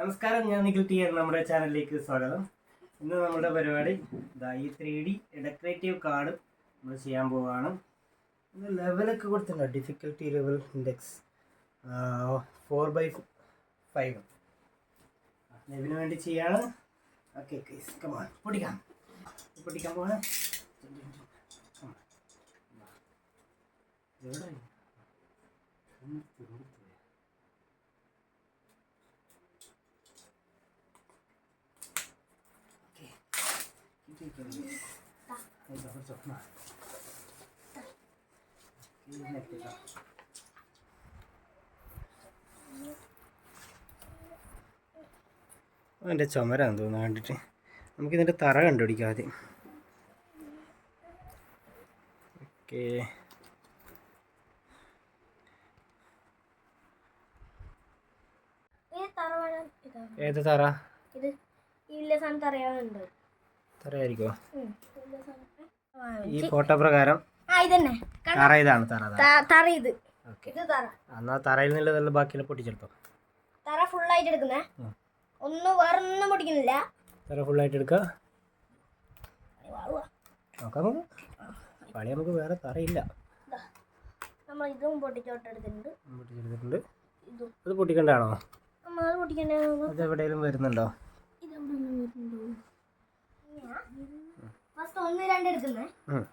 നമസ്കാരം ഞാൻ നിഖിൽ ടി നമ്മുടെ ചാനലിലേക്ക് സ്വാഗതം. ഇന്ന് നമ്മുടെ പരിപാടി ഈ ത്രീ ഡി ഡെക്കറേറ്റീവ് കാർഡ് നമ്മൾ ചെയ്യാൻ പോവുകയാണ് ഇത് ലെവലൊക്കെ കൊടുത്തിട്ടുണ്ട്? Difficulty level index four by five ലെവലിന് വേണ്ടി ചെയ്യാണ്. ഓക്കെ കമാൺ പൊട്ടിക്കാം. പൊടിക്കാൻ on. എവിടെ ഇത് net ഇതാ. അതിന്റെ ചുമരാന്ന് തോന്നുന്നു കണ്ടിട്ട്. നമുക്കിതിന്റെ തറ കണ്ടുപിടിക്കാം ആദ്യം. ഓക്കേ. ഏത് തറ തറയായിരിക്കോ ഈ ഫോട്ടോ പ്രകാരം? തറ ഇതാണ് തറ തറ. ഇത്. എന്നാ തറയിൽ നിന്നുള്ളതല്ല ബാക്കിയെല്ലാം പൊട്ടിച്ചെടുത്തോ തറ ഫുള്ളായിട്ട് എടുക്കുന്നേ? വേറെ ഒന്നും വേറൊന്നും പൊടിക്കുന്നില്ല തറ ഫുള്ളായിട്ട് എടുക്കുക. നോക്കാം നമുക്ക് പണി നമുക്ക് വേറെ തറയില്ല. നമ്മൾ ഇതും പൊട്ടിച്ചോട്ടെടുത്തിട്ടുണ്ട് പൊട്ടിച്ചെടുത്തിട്ടുണ്ട് ഇതും. അത് പൊട്ടിക്കണ്ടാണോ അത് പൊട്ടിക്കണ്ടേ അത് എവിടെയെങ്കിലും വരുന്നുണ്ടോ? ഫസ്റ്റ് ഒന്ന് രണ്ട് എടുക്കുന്നേ. ഉം.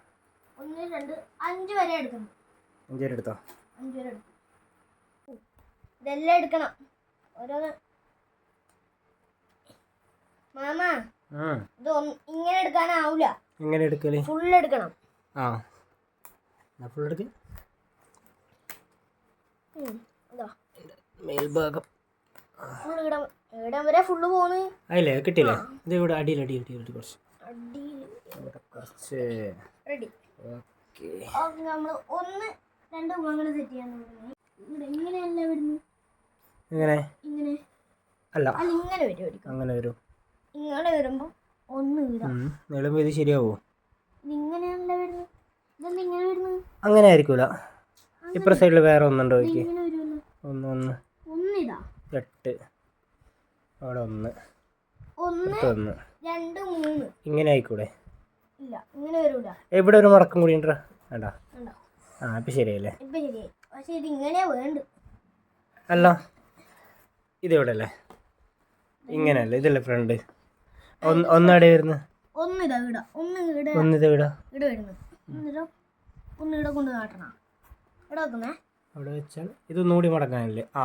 ഒന്ന് രണ്ട് അഞ്ച് വരെ എടുക്കുന്നു. വരെ എടുത്തോ? അഞ്ച് വരെ എടുക്കും ഇതെല്ലാം എടുക്കണം. ഓരോന്ന്. മാമ. ഇത് ഇങ്ങനെ എടുക്കാനാവൂല എങ്ങനെ എടുക്കൽ? ഫുൾ എടുക്കണം. ആ. ഫുൾ എടുക്ക്. മേൽഭാഗം. ഫുൾ ഇടം ഇടം വരെ ഫുള്ള് അല്ലേ കിട്ടില്ലേ ഇത് ഇവിടെ അടിയിൽ അടിയിൽ അടിയിൽ അടി. കുറച്ച് കുറച്ച്. റെഡി. ഓക്കെ. നമ്മൾ ഒന്ന് രണ്ട് അങ്ങനെ സെറ്റ് ചെയ്യാൻ വരുന്നു? ഇങ്ങനെ. അല്ല. ഇങ്ങനെ വരും അങ്ങനെ വരും. ഇങ്ങനെ വരുമ്പോൾ ഒന്ന് ഇത് ശരിയാവോ ഇങ്ങനെയല്ല വരുന്നത് ഇങ്ങനെ വരുന്നത് അങ്ങനെ ആയിരിക്കൂല. ഇപ്പുറ സൈഡിൽ വേറെ ഒന്നുണ്ടോ ഒന്ന് ഒന്ന്. ഒന്നിതാ എട്ട്. അവിടെ ഒന്ന്. ഒന്ന് രണ്ട് മൂന്ന്. ഇങ്ങനെ ആയിക്കൂടെ? ഇല്ല ഇങ്ങനെ വരൂല. എവിടെ ഒരു മുടക്കം കൂടി ഉണ്ടോ? വേണ്ട. ആ ഇപ്പം ശരിയല്ലേ? പക്ഷെ ഇത് ഇങ്ങനെയാ വേണ്ട അല്ല. ഇതിവിടെ അല്ലേ ഇങ്ങനെയല്ലേ? ഇതല്ലേ ഫ്രണ്ട് ഒന്ന് ഒന്നവിടെ വരുന്നത് ഒന്ന് ഇതാ ഇട ഒന്ന് ഇട ഇട വരുന്നത് ഒന്ന് ഇട കൊണ്ട് നാട്ടണം ഇവിടെ വെക്കുന്നേ. അവിടെ വെച്ചാൽ ഇത് നൂടി മടക്കാനല്ലേ ആ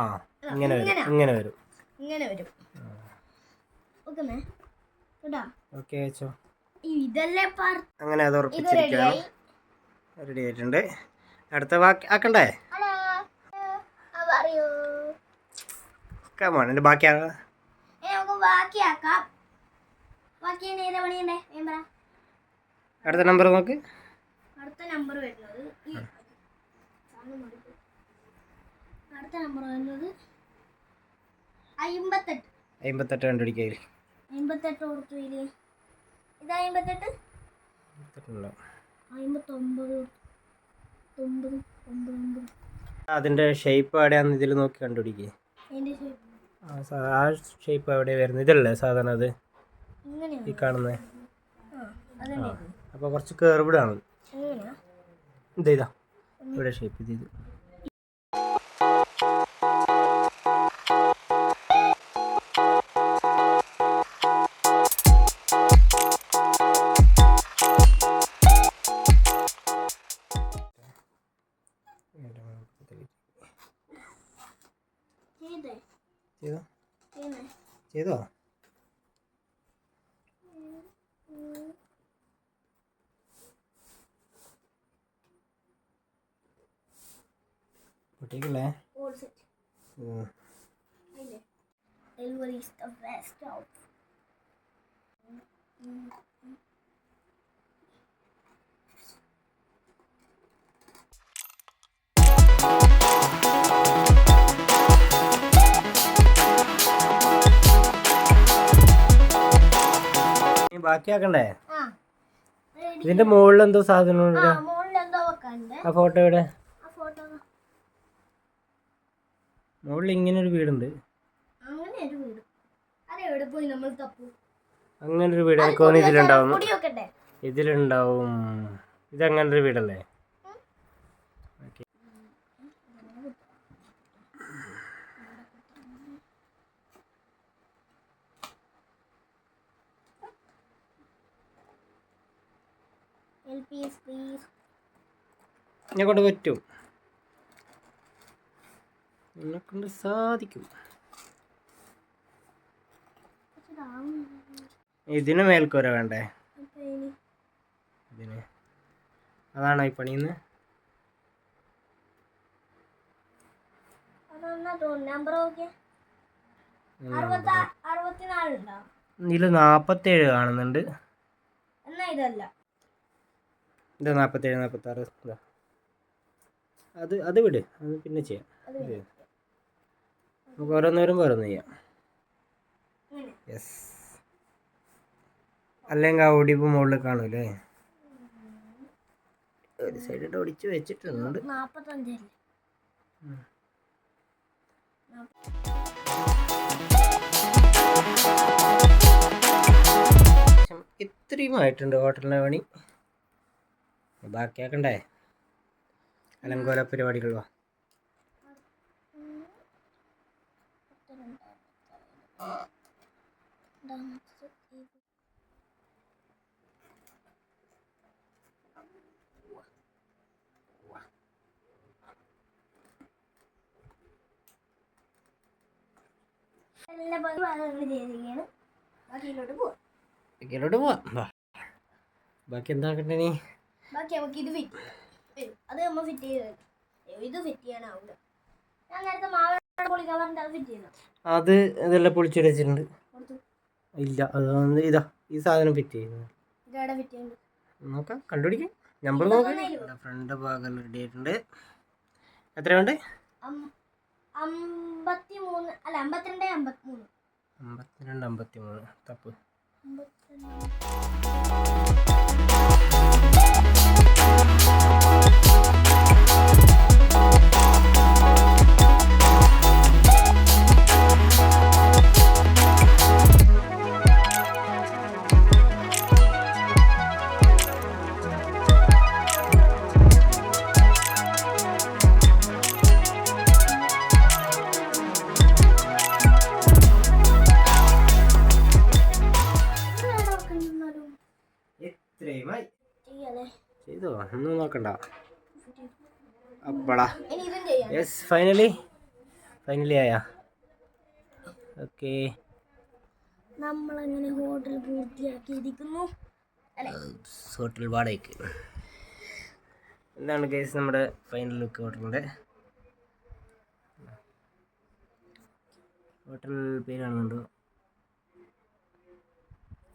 ഇങ്ങനെ വരും ഇങ്ങനെ. വരും. ഇങ്ങനെ വരും. ഓക്കെ പാർ അങ്ങനെ അത് ഉറപ്പിച്ചിരിക്കണം ഉറപ്പിച്ചിരിക്കുകയാണ് റെഡി ആയിട്ടുണ്ട്. അടുത്ത ബാക്കി ആക്കണ്ടേ? കമാണ് എന്റെ ബാക്കി അടുത്ത നമ്പർ നോക്ക്. അടുത്ത നമ്പർ വരുന്നത്. അടുത്ത നമ്പർ വരുന്നത് അമ്പത്തെട്ട് അമ്പത്തെട്ട് കണ്ടുപിടിക്കയിൽ അമ്പത്തെട്ട് കൊടുത്തു ഇതിൽ. ഇത് അമ്പത്തെട്ട് അമ്പത്തൊമ്പത് ഒമ്പത് ഒമ്പത് ഒമ്പത്. അതിന്റെ ഷേപ്പ് എവിടെയാണെന്ന് ഇതിൽ നോക്കി കണ്ടുപിടിക്കേ. അതിന്റെ shape. ആ ഷേപ്പ് എവിടെ വരുന്നത് ഇതല്ലേ സാധാരണ അത്? ഈ കാണുന്നത് അപ്പോൾ കുറച്ച് കേർവിടാണ് ഇതാ ഇവിടെ ഷേപ്പ് ചെയ്തേ. ചെയ്തോ? പൊട്ടിക്കല്ലേ ഓൾ സെറ്റ് ഉം. അതില്ലേ ഡെലിവറി ഈസ് ദ ബാക്കിയാക്കണ്ടേ? ഇതിന്റെ മുകളിൽ എന്തോ സാധനം ആ ഫോട്ടോ ഇവിടെ മുകളിൽ ഇങ്ങനെ ഒരു വീടുണ്ട്. അങ്ങനെ ഒരു വീട് എവിടെ പോയി നമ്മൾ തപ്പു? അങ്ങനെ ഒരു വീട് എനിക്ക് തോന്നുന്നു ഇതിലുണ്ടാവും പൊടി വെക്കട്ടെ ഇതിലുണ്ടാവും ഇതങ്ങനെ ഒരു വീടല്ലേ okay L P S please എന്നെ കൊണ്ട് പറ്റും. എന്നെ കൊണ്ട് സാധിക്കും. ഇതിന് മേൽക്കൂര വേണ്ടേ? ഇതിന്. അതാണോ ഈ പണിന്ന് ഇതിൽ നാപ്പത്തേഴ് കാണുന്നുണ്ട്. എന്നാ ഇതല്ല. ഇത് നാൽപ്പത്തേഴ് നാൽപ്പത്താറ് ഇതാ. അത് അത് വിട്. അത് പിന്നെ ചെയ്യാം. നമുക്ക് ഓരോന്നോരും ഓരോന്ന് ചെയ്യാം. യെസ്. അല്ലെങ്കിൽ ആ ഓടിപ്പ് മുകളിൽ കാണൂലേ ഒരു സൈഡിട്ട് ഓടിച്ച് വെച്ചിട്ടുണ്ട്. ഇത്രയും ആയിട്ടുണ്ട് ഹോട്ടലിന്റെ പണി. ബാക്കിയാക്കണ്ടേ? അലങ്കോല പരിപാടികളോ ബാക്കിയിലോട്ട് പോവാം. ബാക്കി എന്താക്കട്ടെ നീ? ബാക്കി നമുക്ക് ഇത് ഫിറ്റ് വരും. അത് നമ്മൾ ഫിറ്റ് ചെയ്ത് ഇത് ഫിറ്റ് ചെയ്യാനാവില്ല ഞാൻ നേരത്തെ മാവ് പൊളിക്കാൻ പറഞ്ഞിട്ട് അത് ഫിറ്റ് ചെയ്യണം അത് ഇതെല്ലാം പൊളിച്ചിട്ട് വെച്ചിട്ടുണ്ട്. ഇല്ല അത് ഇതാ ഈ സാധനം ഫിറ്റ് ചെയ്യുന്നത്. ഇതവിടെ ഫിറ്റ് ചെയ്യുന്നു? നോക്കാം കണ്ടുപിടിക്കാം. നമ്പർ നോക്കാം. ഫ്രണ്ട് ഭാഗം റെഡി ആയിട്ടുണ്ട്. എത്രയുണ്ട് അമ്പത്തി മൂന്ന് അല്ല അമ്പത്തിരണ്ട് അമ്പത്തിമൂന്ന്. അമ്പത്തിരണ്ട് അമ്പത്തി മൂന്ന് തപ്പ് ചെയ്തോ? ഒന്നും നോക്കണ്ട. അപ്പടാ. ഇതും യെസ് ഫൈനലി ഫൈനലി ആയാ. ഓക്കെ നമ്മളങ്ങനെ ഹോട്ടൽ പൂർത്തിയാക്കിയിരിക്കുന്നു. ഹോട്ടൽ വാടകയ്ക്ക്. എന്താണ് കേസ് നമ്മുടെ ഫൈനൽ ലുക്ക് ഹോട്ടലിന്റെ ഹോട്ടൽ പേരാണെന്നുണ്ടോ?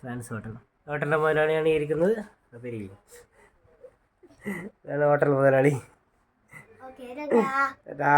France hotel. ഹോട്ടലിന്റെ മുതലാളിയാണ് ഇരിക്കുന്നത്. പേരില്ല? ഇതാണ് ഹോട്ടൽ മുതലാളി. ഓക്കെ ടാ.